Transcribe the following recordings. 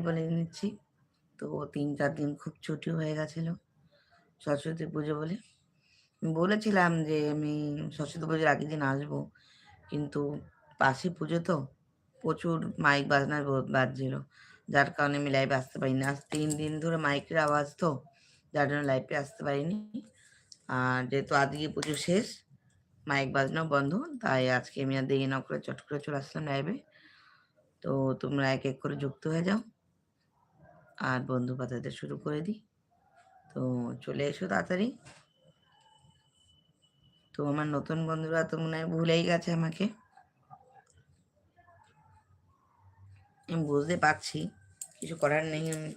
বলে নিচ্ছি। তো তিন, চার দিন খুব ছুটি হয়ে গেছিল। সরস্বতী পুজো বলে। বলেছিলাম যে আমি সরস্বতী পুজোর আগের দিন আসব। কিন্তু পাশে পুজো তো, প্রচুর মাইক বাজনার বাজছিল। যার কারণে আমি লাইভে আসতে পারিনি। আজ তিন দিন ধরে মাইকের আওয়াজ তো, যার জন্য লাইভে আসতে পারিনি। আর যেহেতু আজকে পুজো শেষ মাইক বাজনাও বন্ধ। তাই আজকে আমি আর দেরি না করে চট করে চলে আসলাম লাইভে তো তোমরা এক এক করে যুক্ত হয়ে যাও। আর বন্ধু পাতাতে শুরু করে দিই। তো চলে এসো তাড়াতাড়ি। তো আমার নতুন বন্ধুরা তো মনে হয় ভুলেই গেছে আমাকে। আমি বুঝতে পারছি, কিছু করার নেই, আমি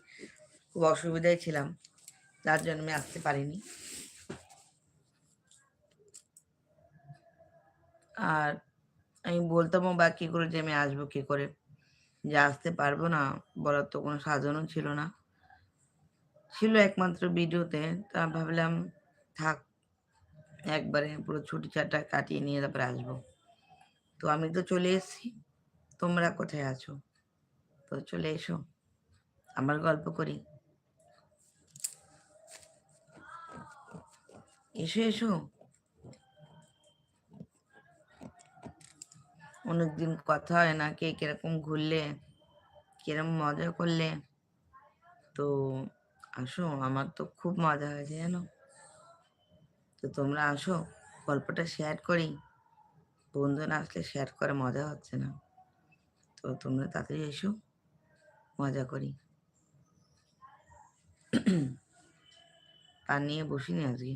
খুব অসুবিধায় ছিলাম, তার জন্য আমি আসতে পারিনি। আর আমি বলতামও বা কী করে যে আমি আসব, কী করে? যে আসতে পারব না বলার তো কোনো সাধনও ছিল না। ছিল একমাত্র ভিডিওতে, তা ভাবলাম থাক, একবারে পুরো ছুটি ছাটা কাটিয়ে নিয়ে তারপরে আসব। তো আমি তো চলে এসেছি, তোমরা কোথায় আছো? তো চলে এসো আমার গল্প করি। এসো এসো। অনেকদিন কথা হয় না, কে কীরকম ঘুরলে, কীরকম মজা করলে। তো আসো, আমার তো খুব মজা হয়েছে জানো। তো তোমরা আসো, গল্পটা শেয়ার করি। বন্ধু না আসলে শেয়ার করে মজা হচ্ছে না। তো তোমরা তাড়াতাড়ি এসো, মজা করি। পান নিয়ে বসিনি আজকে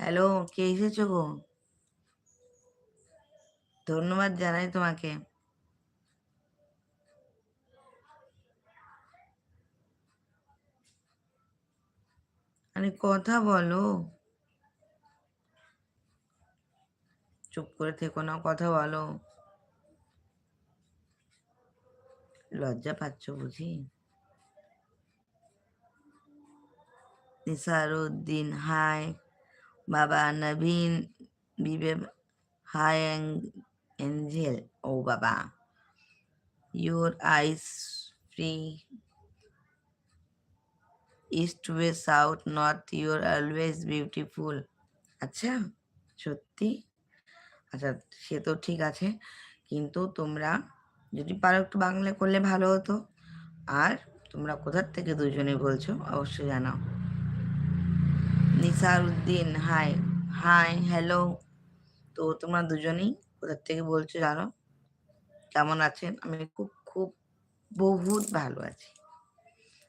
হ্যালো কে এসেছ গো? ধন্যবাদ জানাই তোমাকে। আরে কথা বলো। চুপ করে থেকো না, কথা বলো। লজ্জা পাচ্ছ বুঝি? নিসারুদ্দিন হাই। বাবা নবীন বিবে হাই এঞ্জেল ও বাবা your eyes free east west south north your always beautiful আচ্ছা সত্যি? আচ্ছা সে তো ঠিক আছে। কিন্তু তোমরা যদি পারো একটু বাংলা করলে ভালো হতো। আর তোমরা কোথার থেকে দুজনে বলছো? অবশ্যই জানাও। Nisar Uddin hi hi hello তো তোমরা দুজনেই কোথার থেকে বলছো জানো? কেমন আছেন? আমি খুব খুব, বহুত ভালো আছি।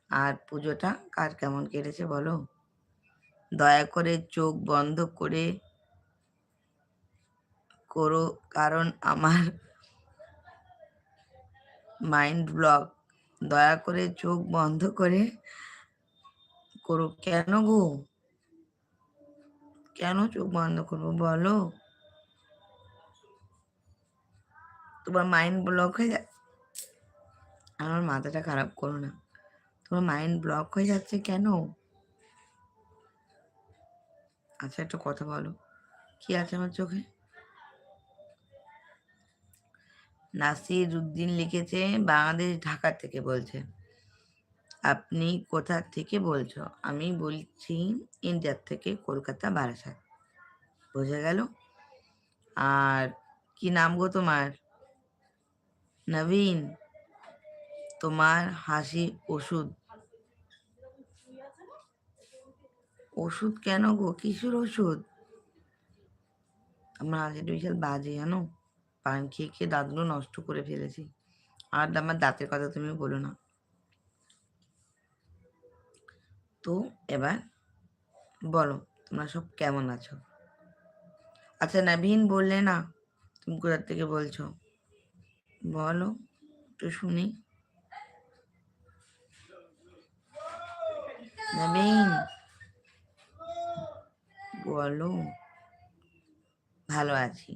আর পুজোটা কার কেমন কেটেছে বলো? দয়া করে চোখ বন্ধ করে করো, কারণ আমার মাইন্ড ব্লক দয়া করে চোখ বন্ধ করে করো। কেন গো? কেন চোখ বন্ধ করব বলো? তোমার মাইন্ড ব্লক হয়ে যায় আমার মাথাটা খারাপ করো না। তোমার মাইন্ড ব্লক হয়ে যাচ্ছে কেন? আচ্ছা একটা কথা বলো। কি আছে আমার চোখে? নাসির উদ্দিন লিখেছে, বাংলাদেশ, ঢাকা থেকে বলছে। আপনি কোথা থেকে বলছো? আমি বলছি ইন্ডিয়ার থেকে কলকাতা বারাসাত। বোঝা গেল? আর কি নাম গো তোমার? নবীন। তোমার হাসি ওষুধ। ওষুধ কেন গো? কিসের ওষুধ? আমার হাসিটা বিশাল বাজে, জানো? পান খেয়ে খেয়ে দাঁতগুলো নষ্ট করে ফেলেছি। আর আমার দাঁতের কথা তুমি বলো না। তো এবার বলো, তোমরা সব কেমন আছো? আচ্ছা নবীন বললে না, তুমি কোথার থেকে বলছো? বলো, একটু শুনি। নবীন বলো। ভালো আছি।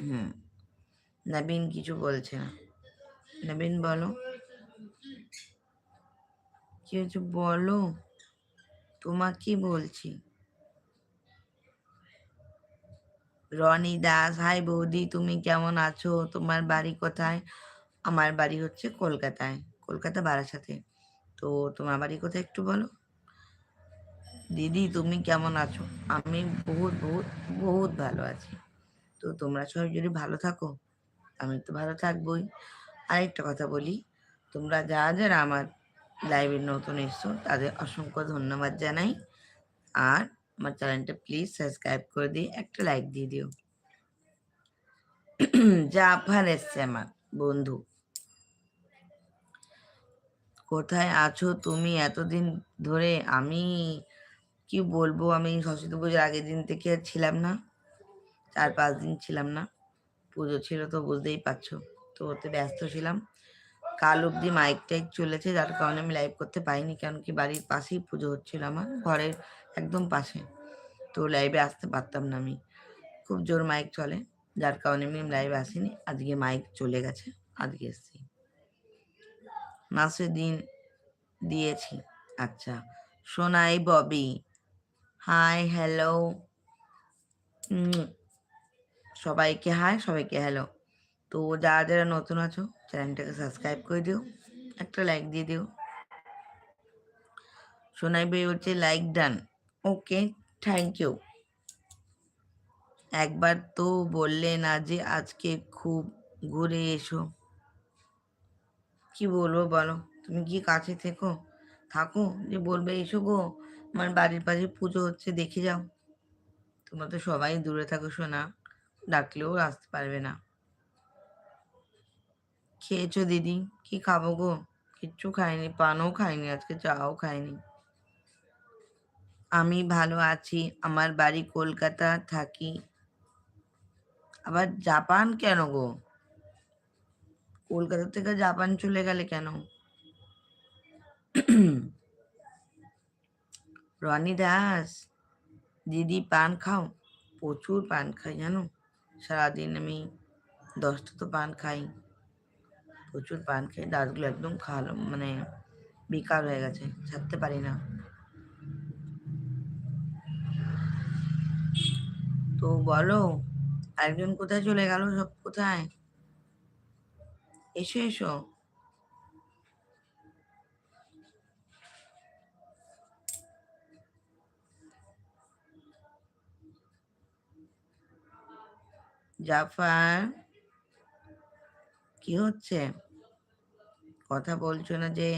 হুম নবীন কিছু বলছে না। নবীন বলো। কি হয়েছে? বলো। তোমাকে বলছি। রনি দাস, হাই বৌদি, তুমি কেমন আছো? তোমার বাড়ি কোথায়? আমার বাড়ি হচ্ছে কলকাতায়, কলকাতা বারাসাতে। তো তোমার বাড়ি কোথায় একটু বলো? দিদি, তুমি কেমন আছো? আমি বহুত বহুত বহুত ভালো আছি। তো তোমরা সবাই যদি ভালো থাকো, আমি তো ভালো থাকবোই। আরেকটা কথা বলি, তোমরা যা যারা আমার লাইভে নতুন এসছো, তাদের অসংখ্য ধন্যবাদ জানাই। আর আমার চ্যানেলটা প্লিজ সাবস্ক্রাইব করে দিয়ে একটা লাইক দিয়ে দিও। জাফার এসছে আমার, বন্ধু। কোথায় আছো তুমি? এতদিন ধরে আমি কি বলব? আমি সরস্বতী পুজোর আগের দিন থেকে ছিলাম না, চার পাঁচ দিন ছিলাম না। পুজো ছিল তো বুঝতেই পারছ, তো ওতে ব্যস্ত ছিলাম। কাল অবধি মাইক টাইক চলেছে, যার কারণে আমি লাইভ করতে পারিনি, কারণ কি বাড়ির পাশেই পুজো হচ্ছিল আমার, ঘরের একদম পাশে। তো লাইভে আসতে পারতাম না আমি। খুব জোর মাইক চলে, যার কারণে আমি লাইভে আসিনি, আজকে মাইক চলে গেছে, আজকে এসছি। মাসে দিন দিয়েছি। আচ্ছা সোনাই ববি হাই হ্যালো সবাইকে হাই সবাইকে হ্যালো তো যারা যারা নতুন আছো চ্যানেলটাকে সাবস্ক্রাইব করে দিও, একটা লাইক দিয়ে দিও। সোনাই ভাই হচ্ছে like done. Okay, thank you. একবার তো বললে না যে আজকে খুব ঘুরে এসো। কি বলব বলো? তুমি কি কাছে থেকো? থাকো, যে বলবে, এসো গো, আমার বাড়ির পাশে পুজো হচ্ছে, দেখে যাও। তোমরা তো সবাই দূরে থাকো শোনা ডাকলেও আসতে পারবে না। খেয়েছো দিদি? কি খাব গো? কিচ্ছু খাইনি, পানও খাইনি, আজকে চাও খাইনি। আমি ভালো আছি, আমার বাড়ি কলকাতা থাকি। আবার জাপান কেন গো? কলকাতা থেকে জাপান চলে গেলে কেন? রনি দাস, দিদি পান খাও, প্রচুর পান খাই জানো? সারাদিন আমি দশটা তো পান খাই। প্রচুর পান খেয়ে দাঁতগুলো একদম খালো মানে বিকার হয়ে গেছে, ছাড়তে পারি না। তো বলো একজন কোথায় চলে গেল সব কোথায়? এসো এসো। জাফার, কি হচ্ছে? কথা বলছো না যে?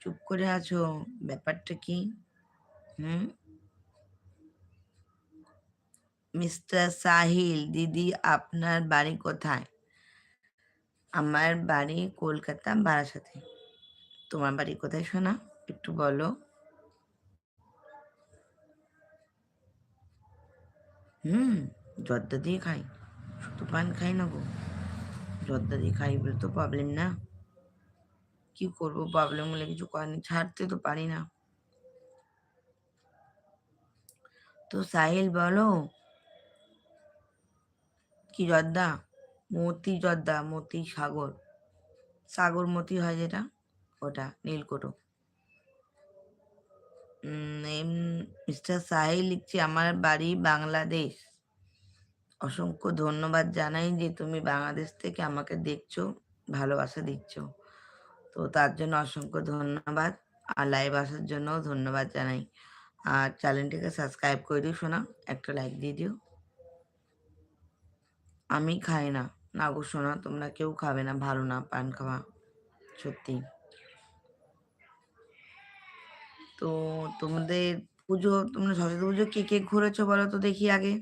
চুপ করে আছো? ব্যাপারটা কি? হুম? মিস্টার সাহিল, দিদি আপনার বাড়ি কোথায়? আমার বাড়ি কলকাতা বারাসাতে। তোমার বাড়ি কোথায় শোনা একটু বলো। হুম, জর্দা দিয়ে খাই। শুধু পান খাই না গো। জর্দা দেখাই খাই বলে তো প্রবলেম না। কি করব? হলে কিছু করেনি ছাড়তে তো পারি না। তো সাহিল বলো, কি জর্দা? মতি জর্দা, মতি সাগর। সাগর মতি হয় যেটা? ওটা, নীলকোটো। মিস্টার সাহিল লিখছে, আমার বাড়ি বাংলাদেশ। অসংখ্য ধন্যবাদ জানাই যে তুমি বাংলাদেশ থেকে আমাকে দেখছ, ভালোবাসা দিচ্ছ। তো তার জন্য অসংখ্য ধন্যবাদ। আর লাইভ আসার জন্য ধন্যবাদ জানাই। আর চ্যানেলটিকে সাবস্ক্রাইব করে দিও শোনা একটা লাইক দিয়ে দিও। আমি খাই না। না গো শোনা তোমরা কেউ খাবে না, ভালো না, পান খাওয়া, সত্যি। তো তোমাদের পুজো, তোমরা সরস্বতী পুজো কে কে ঘুরেছো বলো তো দেখি আগে।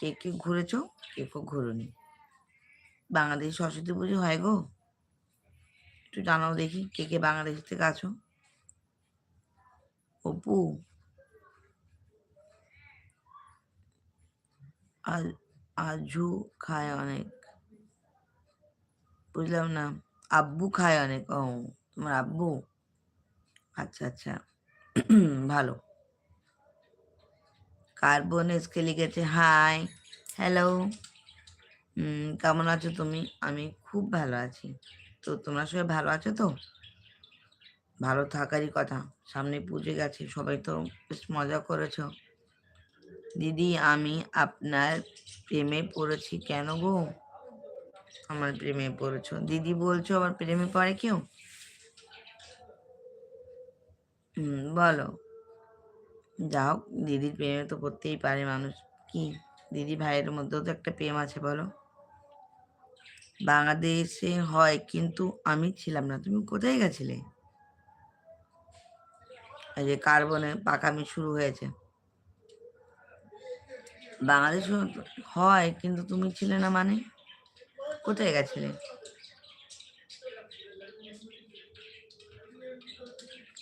কে কে ঘুরেছো? কে কে ঘুরুনি? বাংলাদেশ সরস্বতী পুজো হয় গো। একটু জানাও দেখি কে কে বাংলাদেশ থেকে আছো। অপু। আজু খায় অনেক। বুঝলাম না। আব্বু খায় অনেক। ও, তোমার আব্বু? আচ্ছা আচ্ছা। ভালো। কার্বন এসকে লিখেছে হাই হ্যালো কেমন আছো তুমি? আমি খুব ভালো আছি। তো তোমরা সবাই ভালো আছো তো? ভালো থাকারই কথা। সামনে পুজো গেছে, সবাই তো বেশ মজা করেছ। দিদি, আমি আপনার প্রেমে পড়েছি কেন গো? আমার প্রেমে পড়েছো। দিদি বলছো আমার প্রেমে পড়ে কেউ? হুম বলো। যাও দিদির প্রেমে তো করতেই পারে মানুষ। কি, দিদি ভাইয়ের মধ্যেও তো একটা প্রেম আছে বলো? বাংলাদেশে হয়, কিন্তু আমি ছিলাম না। তুমি কোথায় গেছিলে? এই যে কার্বনে পাকামি শুরু হয়েছে। বাংলাদেশে হয়, কিন্তু তুমি ছিলে না মানে? কোথায় গেছিলে?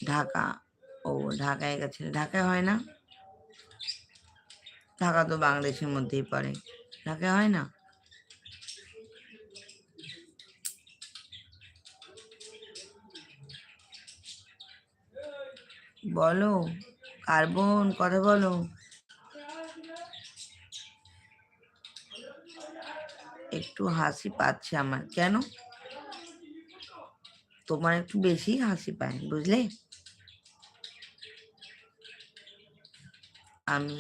ঢাকা। ও ঢাকায় গেছিলে। ঢাকায় হয় না? ঢাকা তো বাংলাদেশের মধ্যেই পড়ে। ঢাকায় হয় না? বলো, কার্বন, কথা বলো। একটু হাসি পাচ্ছে আমার। কেন? তোমার একটু বেশি হাসি পায়, বুঝলে? আমি,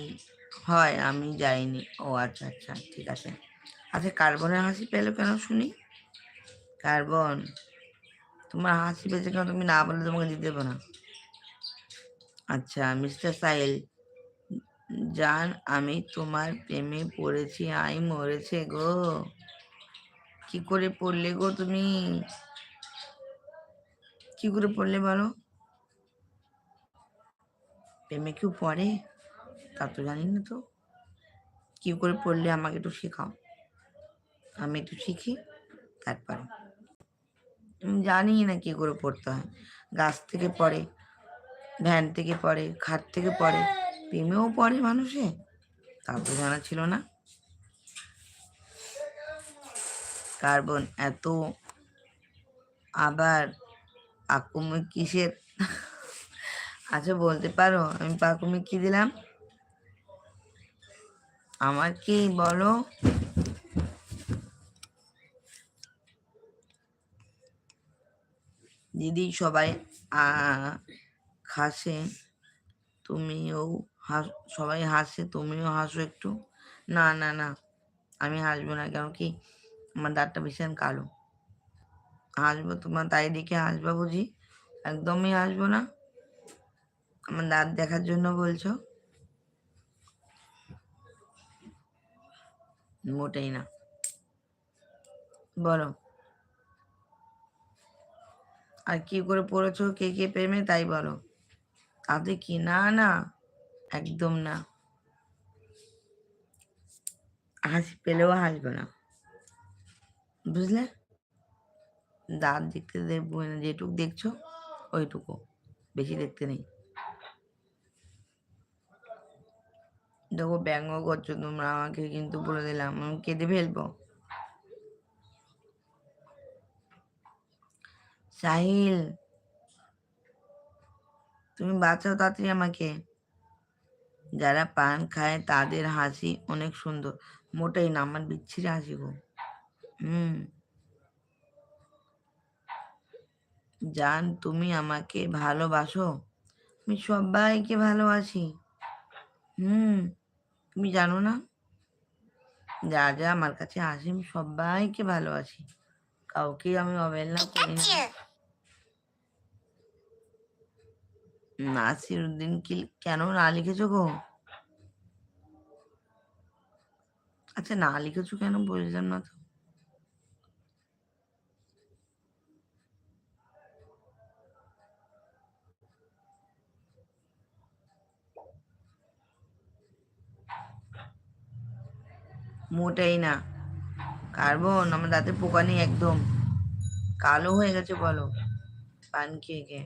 হয়, আমি যাইনি। ও আচ্ছা আচ্ছা ঠিক আছে। আচ্ছা কার্বনের হাসি পেল কেন শুনি? কার্বন, তোমার হাসি পেয়েছে কেন? তুমি না বলে তোমাকে দিতে দেবো না। আচ্ছা মিস্টার সাইল জান, আমি তোমার প্রেমে পড়েছি, আই মরেছে গো। কি করে পড়লে গো তুমি? কি করে পড়লে বলো? প্রেমে কেউ পড়ে? তা তো জানি না তো। কি করে পড়লে আমাকে একটু শেখাও। আমি একটু শিখি, তারপরে। জানি না কি করে পড়তে হয়। গাছ থেকে পড়ে, ভ্যান থেকে পড়ে, খাট থেকে পড়ে, প্রেমেও পড়ে মানুষে। তা তো জানা ছিল না। কার্বন এত আবার পাকুমি কিসের? আচ্ছা বলতে পারো, আমি পাকুমি কি দিলাম? আমার কি বলো? দিদি সবাই হাসে তুমিও হাস, সবাই হাসে, তুমিও হাসো একটু। না না না, আমি হাসবো না, কেন কি আমার দাঁতটা ভীষণ কালো। হাসবো তোমার তাই দেখে হাসবা বুঝি? একদমই হাসবো না। আমার দাঁত দেখার জন্য বলছো? মোটেই না। বলো। আর কি করে পড়েছো, কে কে প্রেমে, তাই বলো। তাতে কি না না, একদম না। হাসি পেলেও হাসবে না। বুঝলে? দাঁত দেখতে দেখব না, যেটুক দেখছ, ওইটুকু। বেশি দেখতে নেই। দেখো, ব্যঙ্গ করছ তোমরা আমাকে, কিন্তু বলে দিলাম, আমি কেঁদে ফেলব। সাহিল, তুমি বাঁচাও তাড়াতাড়ি আমাকে। যারা পান খায়, তাদের হাসি অনেক সুন্দর। মোটেই না, আমার বিচ্ছিরি হাসি গো। হুম। জান, তুমি আমাকে ভালোবাসো? আমি সবাইকে ভালোবাসি। হুম। তুমি জানো না? যা যা, আমার কাছে আসে, আমি সবাইকে ভালোবাসি। কাউকে আমি অবহেলা করি না। নাসির উদ্দিন কি কেন না লিখেছো গো? আচ্ছা না লিখেছো কেন বললাম না তো? মোটেই না। কার্বন, আমার দাঁতে পোকা নেই একদম। কালো হয়ে গেছে বলো, পান খেয়ে খেয়ে।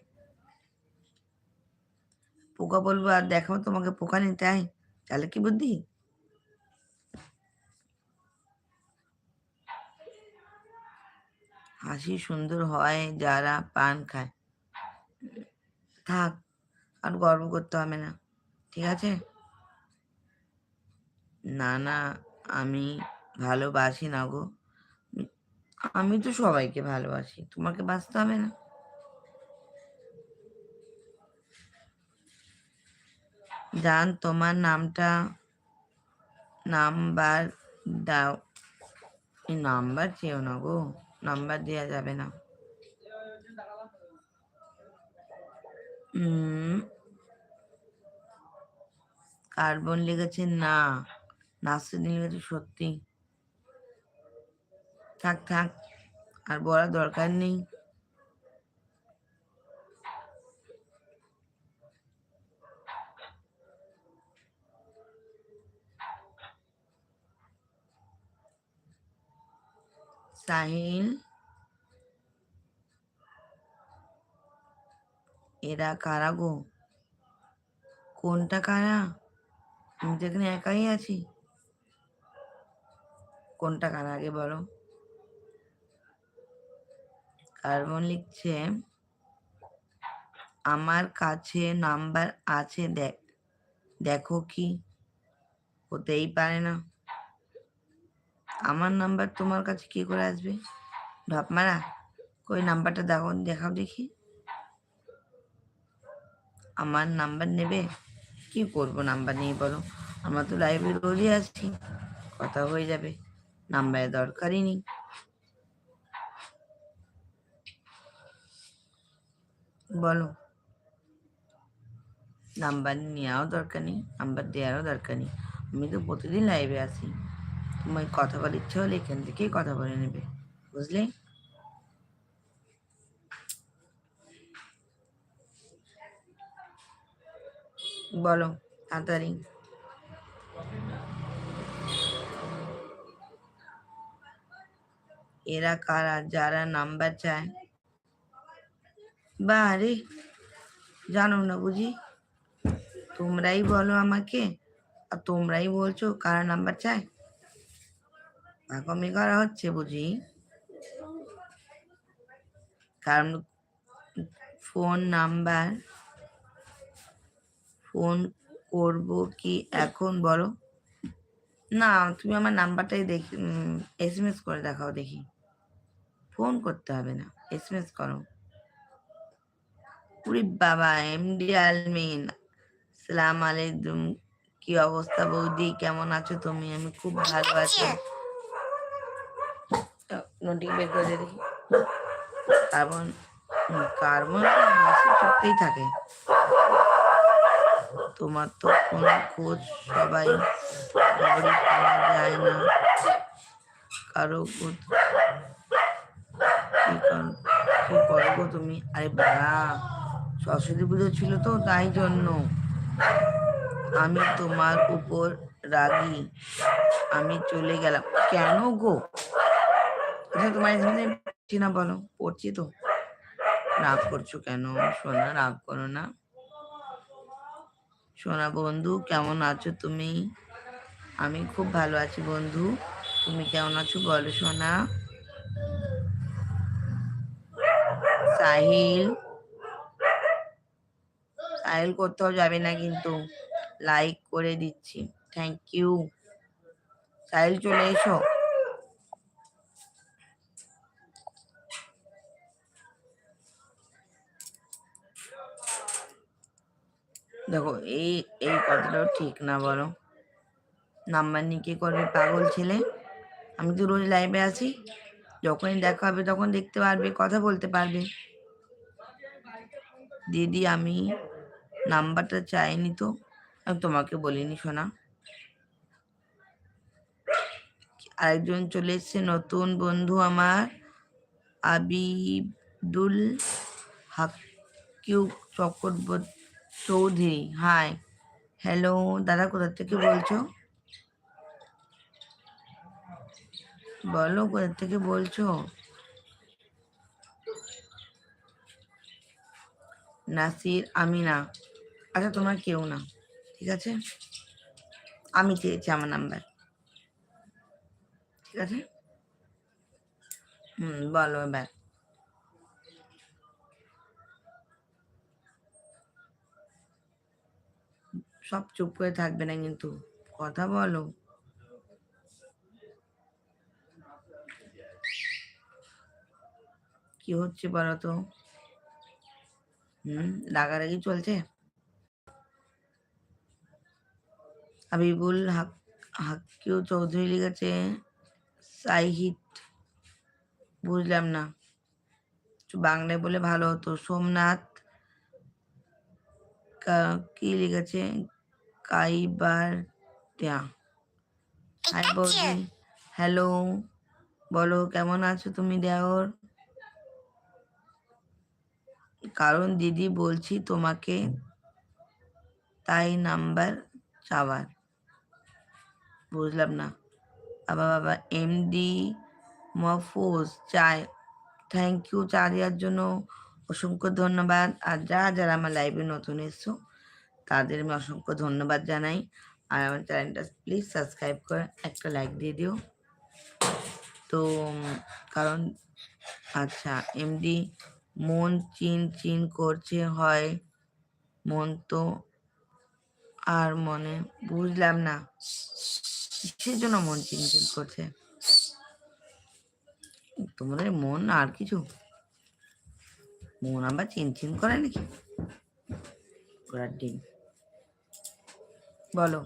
পোকা বলব, আর দেখাবো তোমাকে পোকা নেই, তাই? তাহলে কি বুদ্ধি? হাসি সুন্দর হয় যারা পান খায়। থাক, আর গর্ব করতে হবে না, ঠিক আছে? না না। আমি ভালোবাসি না গো। আমি তো সবাইকে ভালোবাসি, তোমাকে বাঁচতে হবে না। জান, তোমার নামটা নাম্বার দাও। নাম্বার চেও না গো, নাম্বার দেওয়া যাবে না। কার্বন লেগেছে না। নাসিদিন লেগেছে সত্যি। থাক থাক, আর বলার দরকার নেই। সাহিল? এরা কারা গো? কোনটা কারা? আমি তো এখানে একাই আছি। কোনটা কারা আগে বলো? কার্বন লিখছে, আমার কাছে নাম্বার আছে, দেখ, দেখো কি হতেই পারে না। আমার নাম্বার তোমার কাছে কি করে আসবে? ঢপ মারা, কই নাম্বারটা দেখো দেখাও দেখি। আমার নাম্বার নেবে? কি করব নাম্বার নিয়ে বলো? আমরা তো লাইব্রেরি রোজই আসছি, কথা হয়ে যাবে। নাম্বারের দরকারই নেই বলো নাম্বার নেওয়াও দরকার নেই নাম্বার দেওয়ারও দরকার নেই আমি তো প্রতিদিন লাইভে আসি তোমার কথা বলার ইচ্ছে হলে এখান থেকেই কথা বলে নেবে বুঝলে বলো তাড়াতাড়ি এরা কারা? যারা নাম্বার চায়। বা আরে, জানো না বুঝি? তোমরাই বলো আমাকে, আর তোমরাই বলছো কারা নাম্বার চায়। পাকমি করা হচ্ছে বুঝি? কারণ ফোন নাম্বার ফোন করব কি এখন বলো? না, তুমি আমার নাম্বারটাই দেখি এস এম এস করে দেখাও দেখি। ফোন করতে হবে না এস এম এস করো। উরি বাবা এমডি আলমিন সালাম আলাইকুম, কি অবস্থা বৌদি? কেমন আছো তুমি? আমি খুব ভালো আছি। নোটিং বের করে দেখি। কার্বন কার্বন হাসি থাকে। তোমার তো কোনো খোঁজ সবাই পাওয়া যায় না। কর- কি করো গো তুমি। আরে বাড়া সরস্বতী পুজো ছিল তো তাই জন্য। আমি তোমার উপর রাগি। আমি চলে গেলাম। কেন গো? আচ্ছা তোমার এখানে পড়ছি বলো। পড়ছি তো। রাগ করছ কেন? সোনা, রাগ করো না। সোনা বন্ধু, কেমন আছো তুমি? আমি খুব ভালো আছি বন্ধু। তুমি কেমন আছো বলো সোনা? সাহিল। সাহিল কোথাও যাবে না কিন্তু। লাইক করে দিচ্ছি। থ্যাংক ইউ সাহিল, চলে এসো। দেখো, এই এই কথাটাও ঠিক না বলো। নাম্বার নিয়ে কি করবে পাগল ছেলে? আমি তো রোজ লাইভে আছি। যখনই দেখা হবে তখন দেখতে পারবে, কথা বলতে পারবে। দিদি, আমি নাম্বারটা চাইনি তো। আমি তোমাকে বলিনি শোনা আরেকজন চলে এসছে, নতুন বন্ধু আমার, আবিদুল হাকিউ চক্রবর্তী। চৌধুরী হাই, হ্যালো, দাদা, কোথা থেকে বলছো? বলো, কোথা থেকে বলছো? নাসির আমিনা আচ্ছা তোমার কেউ না, ঠিক আছে? আমি চেয়েছি আমার নাম্বার ঠিক আছে? হুম, বলো এবার। সব চুপ করে থাকবে না কিন্তু, কথা বলো। কি হচ্ছে বলো তো? হুম রাগারাগি চলছে? হাবিবুল হাক হাক্কিউ চৌধুরী লিখেছে সাইহিট বুঝলাম না। বাংলায় বলে ভালো হতো। সোমনাথ কা- কি লিখেছে? কাইবার হ্যালো বলো কেমন আছো তুমি দেওর? কারণ দিদি বলছি তোমাকে তাই নাম্বার চাওয়ার। বুঝলাম না। বাবা বাবা, এমডি মফোজ চায়। থ্যাংক ইউ চা দেওয়ার জন্য অসংখ্য ধন্যবাদ। আর যারা যারা আমার লাইভে নতুন এসছো, তাদের আমি অসংখ্য ধন্যবাদ জানাই। আর আমার চ্যানেলটা প্লিজ সাবস্ক্রাইব করে একটা লাইক দিয়ে দিও। তো কারণ আচ্ছা এমডি মন চিন চিন করছে, হয় মন তো আর মনে, বুঝলাম না। কিসের জন্য মন চিন করছে? তোমাদের মন আর কিছু? মন আবার চিন চিন করে নাকি? ডিম। বলো।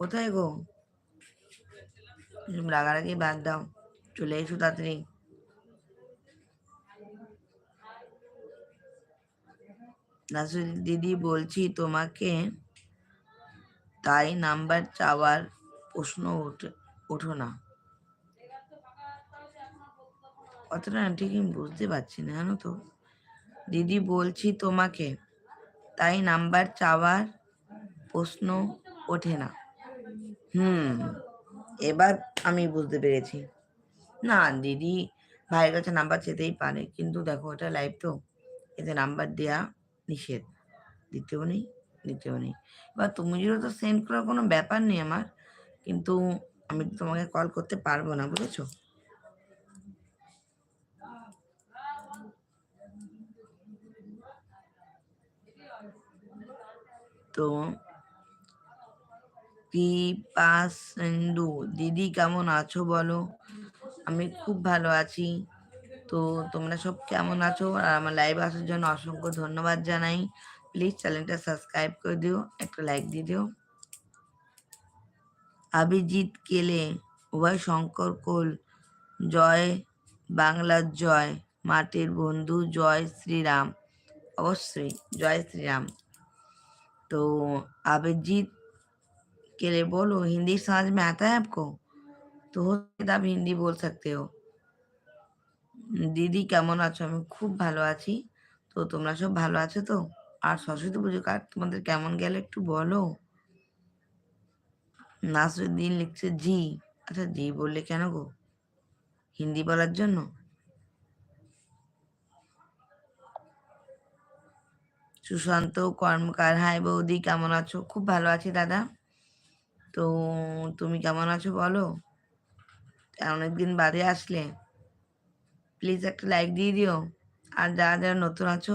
কোথায় গো? রাগারাগি বাদ দাও। চলে এসো তাড়াতাড়ি। নাসুর দিদি, বলছি তোমাকে তাই নাম্বার চাওয়ার প্রশ্ন ওঠে না। কথাটা না ঠিক আমি বুঝতে পারছি না, জানো তো। দিদি, বলছি তোমাকে তাই নাম্বার চাওয়ার প্রশ্ন ওঠে না। হুম। এবার আমি বুঝতে পেরেছি। না, দিদি ভাইয়ের কাছে নাম্বার চেতেই পারে, কিন্তু দেখো এটা লাইভ তো। এতে নাম্বার দেয়া নিষেধ। দিতেও নেই দিতেও নেই। এবার তুমি তো সেন্ড করার কোনো ব্যাপার নেই আমার, কিন্তু আমি তোমাকে কল করতে পারব না, বুঝেছ? তো পিপাসেন্দু দিদি কেমন আছো বলো? আমি খুব ভালো আছি। তো তোমরা সব কেমন আছো? আর আমার লাইভ আসার জন্য অসংখ্য ধন্যবাদ জানাই। প্লিজ চ্যানেলটা সাবস্ক্রাইব করে দিও, একটা লাইক দিয়ে দিও। অভিজিৎ কেলে, উভয় শঙ্কর কোল, জয় বাংলার জয় মাটির বন্ধু, জয় শ্রীরাম। অবশ্যই, জয় শ্রীরাম। তো আবিজিৎ के लिए बोलो हिंदी समझ में आता है आपको तो हो सकता है आप हिंदी बोल सकते हो দিদি কেমন আছো আমি খুব ভালো আছি তো তোমরা সব ভালো আছো তো আর সরস্বতী পুজো কার তোমাদের কেমন গেল একটু বলো নাসরুদ্দিন লিখছে জি আচ্ছা জি বললে কেন গো হিন্দি বলার জন্য সুশান্ত কর্মকার হাই বৌদি কেমন আছো খুব ভালো আছি দাদা তো তুমি কেমন আছো বলো? অনেকদিন বাদে আসলে। প্লিজ একটা লাইক দিয়ে দিও। আর যারা যারা নতুন আছো,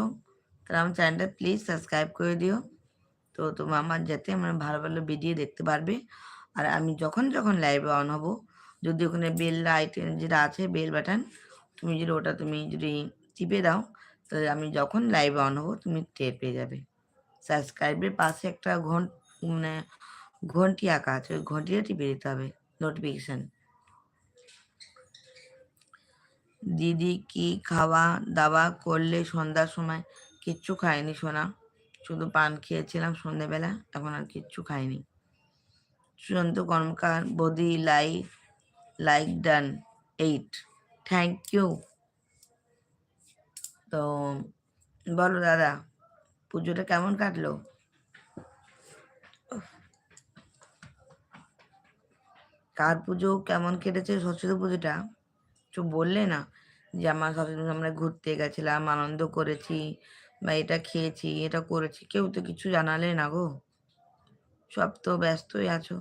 তারা আমার চ্যানেলটা প্লিজ সাবস্ক্রাইব করে দিও। তো তোমার আমার যাতে আমার ভালো ভালো ভিডিও দেখতে পারবে। আর আমি যখন যখন লাইভে অন হব, যদি ওখানে বেল আইটেম যেটা আছে বেল বাটন তুমি যদি ওটা তুমি যদি টিপে দাও, তাহলে আমি যখন লাইভে অন হব, তুমি টের পেয়ে যাবে। সাবস্ক্রাইবের পাশে একটা ঘন মানে ঘন্টি আঁকা আছে, ওই ঘন্টিটা টিপে দিতে হবে নোটিফিকেশান দিদি কি খাওয়া দাওয়া করলে সন্ধ্যার সময়? কিচ্ছু খাইনি সোনা। শুধু পান খেয়েছিলাম সন্ধ্যেবেলা এখন আর কিচ্ছু খাইনি। সুশান্ত কর্মকার, বদি like like done eight thank you তো বলো দাদা, পুজোটা কেমন কাটলো? কার পুজো কেমন কেটেছে, সরস্বতী পুজোটা? একটু বললে না? যে আমার সরস্বতী পুজো আমরা ঘুরতে গেছিলাম, আনন্দ করেছি, বা এটা খেয়েছি, এটা করেছি, কেউ তো কিছু জানালে না গো। সব তো ব্যস্তই আছো।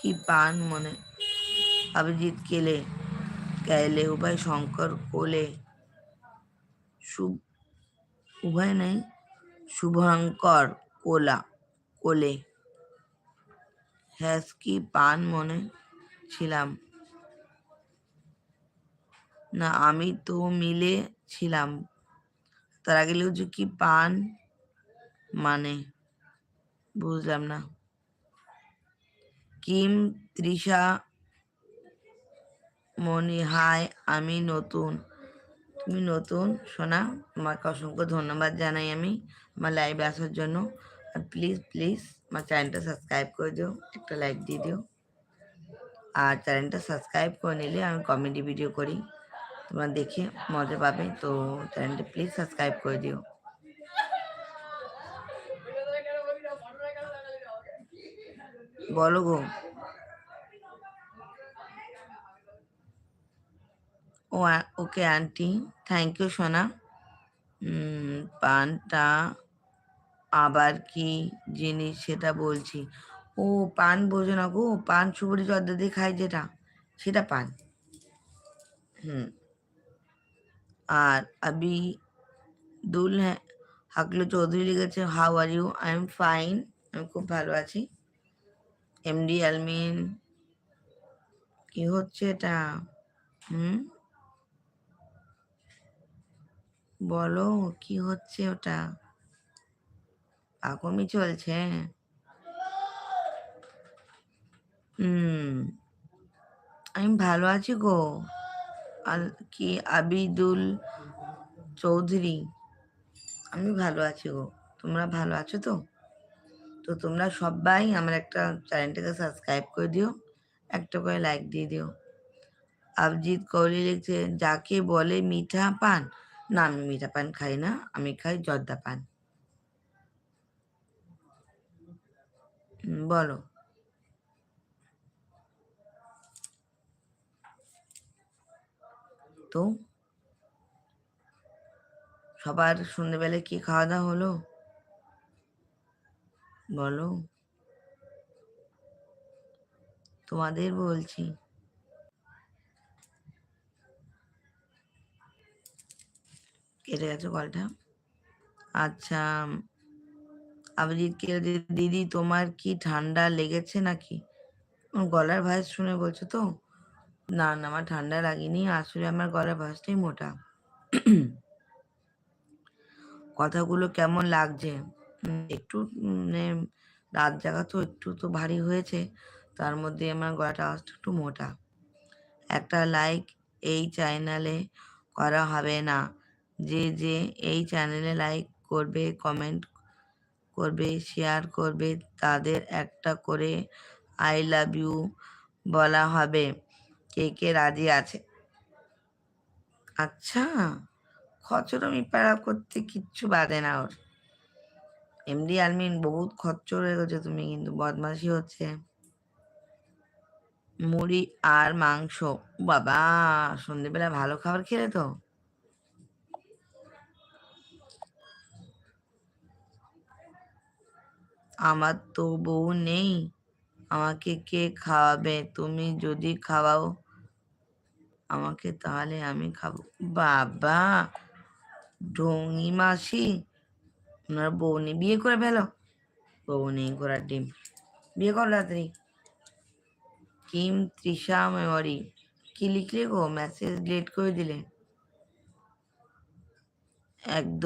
কি পান মনে? অভিজিৎ কেলে গেলে উপায় শঙ্কর কোলে। উভয় নেই শুভঙ্কর কোলা, কোলে। হ্যাস কি পান মনে ছিলাম? না, আমি তো মিলে ছিলাম। তার আগে লিখেছি কি পান মানে? বুঝলাম না। কিম তৃষা মনি হাই আমি নতুন তুমি নতুন, সোনা, তোমাকে অসংখ্য ধন্যবাদ জানাই আমি আমার লাইভে আসার জন্য। আর প্লিজ প্লিজ আমার চ্যানেলটা সাবস্ক্রাইব করে দিও, একটা লাইক দিয়ে দিও। আর চ্যানেলটা সাবস্ক্রাইব করে নিলে আমি কমেডি ভিডিও করি, তোমরা দেখে মজা পাবে, তো চ্যানেলটা প্লিজ সাবস্ক্রাইব করে দিও। বলো গো। ও ওকে আন্টি থ্যাংক ইউ সোনা। পানটা আবার কি জিনিস সেটা বলছি। ও, পান বোঝো না গো, পান সুপুরি জর্দা দিয়ে খাই যেটা, সেটা পান। হুম। আর আবি দুল হ্যাঁ হাকলু চৌধুরী লিখেছে how are you I am fine আমি খুব ভালো আছি। এমডি আলমিন কি হচ্ছে এটা? হুম? বলো, কি হচ্ছে ওটা? পাকমি চলছে। হুম, আমি ভালো আছি গো। কি, আবিদুল চৌধুরী? আমি ভালো আছি গো। তোমরা ভালো আছো তো? তো তোমরা সবাই আমার একটা চ্যানেলটাকে সাবস্ক্রাইব করে দিও, একটা করে লাইক দিয়ে দিও। আবজিৎ কৌলি লিখছে, যাকে বলে মিঠা পান না, আমি মিঠা পান খাই না, আমি খাই জর্দা পান। বলো। তো? সবার সন্ধ্যেবেলায় কি খাওয়া দাওয়া হলো? বলো। তোমাদের বলছি। কেটে গেছে কলটা। আচ্ছা অভিজিৎ কে দিদি, তোমার কি ঠান্ডা লেগেছে নাকি? গলার ভয়েস শুনে বলছো, তো? না না, আমার ঠান্ডা লাগেনি। আসলে আমার গলার ভয়েসটাই মোটা। কথাগুলো কেমন লাগছে? একটু মানে রাত জাগা তো একটু তো ভারী হয়েছে, তার মধ্যে আমার গলাটা আওয়াজটা একটু মোটা। একটা লাইক এই চ্যানেলে করা হবে না। যে যে এই চ্যানেলে লাইক করবে কমেন্ট করবে শেয়ার করবে, তাদের একটা করে আই লাভ ইউ বলা হবে। কে কে রাজি আছে? আচ্ছা খচরমি পাড়া করতে কিচ্ছু বাদে না ওর। এমডি আলমিন বহুত খচ্চর হয়ে গেছে তুমি, কিন্তু বদমাশি হচ্ছে। মুড়ি আর মাংস, বাবা, সন্ধেবেলা ভালো খাবার খেলে তো? আমার তো বউ নেই, আমাকে কে খাওয়াবে? তুমি যদি খাওয়াও, আমাকে তাহলে আমি খাব। বাবা ঢঙ্গি মাসি ওনার বউ নেই বিয়ে করে ফেলো। বউ নেই ঘোড়ার ডিম। বিয়ে করো তাড়াতাড়ি। Kim Trisha memory. কি লিখলে গো? মেসেজ ডিলিট করে দিলে। একদম